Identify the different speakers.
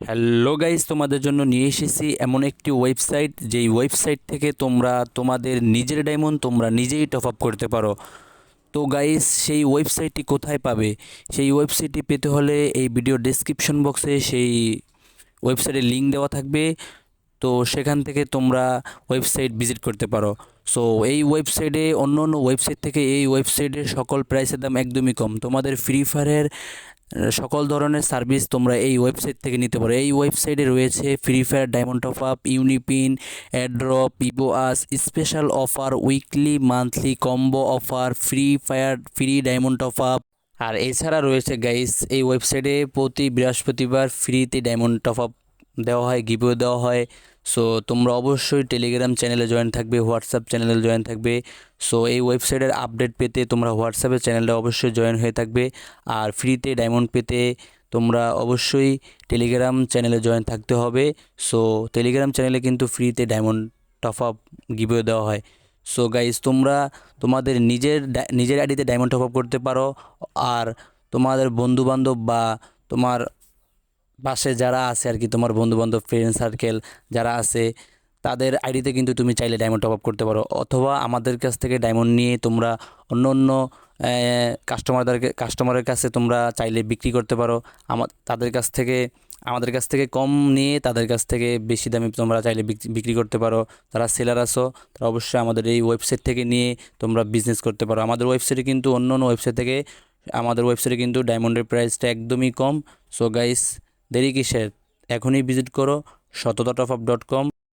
Speaker 1: Hello guys তোমাদের জন্য নিয়ে এসেছি এমন একটি ওয়েবসাইট যেই ওয়েবসাইট থেকে তোমরা, তোমাদের নিজের ডায়মন্ড তোমরা নিজেই টপ আপ করতে পারো। তো গাইস সেই ওয়েবসাইটটি কোথায় পাবে? সেই ওয়েবসাইটটি পেতে হলে এই ভিডিও ডেসক্রিপশন বক্সে সেই ওয়েবসাইটের লিঙ্ক দেওয়া থাকবে। তো সেখান থেকে তোমরা ওয়েবসাইট ভিজিট করতে পারো। সো এই ওয়েবসাইটে অন্য অন্য ওয়েবসাইট থেকে এই ওয়েবসাইটের সকল প্রাইসের দাম একদমই কম। তোমাদের ফ্রি ফায়ারের সকল ধরনের সার্ভিস তোমরা এই ওয়েবসাইট থেকে নিতে পারো। এই ওয়েবসাইটে রয়েছে Free Fire diamond top up UniPin airdrop ইভো আস special offer weekly monthly combo offer Free Fire free diamond top up আর এছাড়া রয়েছে গাইস এই ওয়েবসাইটে প্রতি বৃহস্পতিবার ফ্রিতে ডায়মন্ড টপ আপ দেওয়া হয় গিভও দেওয়া হয়। সো তোমরা অবশ্যই টেলিগ্রাম চ্যানেলে জয়েন থাকবে হোয়াটসঅ্যাপ চ্যানেলে জয়েন থাকবে। সো এই ওয়েবসাইটের আপডেট পেতে তোমরা হোয়াটসঅ্যাপের চ্যানেলে অবশ্যই জয়েন হয়ে থাকবে। আর ফ্রিতে ডায়মন্ড পেতে তোমরা অবশ্যই টেলিগ্রাম চ্যানেলে জয়েন থাকতে হবে। সো টেলিগ্রাম চ্যানেলে কিন্তু ফ্রিতে ডায়মন্ড টপ আপ গিভও দেওয়া হয়। সো গাইজ তোমরা তোমাদের নিজের নিজের আইডিতে ডায়মন্ড টপ আপ করতে পারো। আর তোমাদের বন্ধুবান্ধব বা তোমার পাশে যারা আছে আর কি, তোমার বন্ধুবান্ধব ফ্রেন্ড সার্কেল যারা আছে, তাদের আইডিতে কিন্তু তুমি চাইলে ডায়মন্ড টপ আপ করতে পারো। অথবা আমাদের কাছ থেকে ডায়মন্ড নিয়ে তোমরা অন্য অন্য কাস্টমারদেরকে কাস্টমারের কাছে তোমরা চাইলে বিক্রি করতে পারো। আমার তাদের কাছ থেকে, আমাদের কাছ থেকে কম নিয়ে তাদের কাছ থেকে বেশি দামে তোমরা চাইলে বিক- বিক্রি করতে পারো। যারা সেলার আসো তারা অবশ্যই আমাদের এই ওয়েবসাইট থেকে নিয়ে তোমরা বিজনেস করতে পারো। আমাদের ওয়েবসাইটে কিন্তু অন্য অন্য ওয়েবসাইট থেকে, আমাদের ওয়েবসাইটে কিন্তু ডায়মন্ডের প্রাইসটা একদমই কম। সো গাইস দেরি কিসের? এখনই ভিজিট করো সততা টপ আপ ডট কম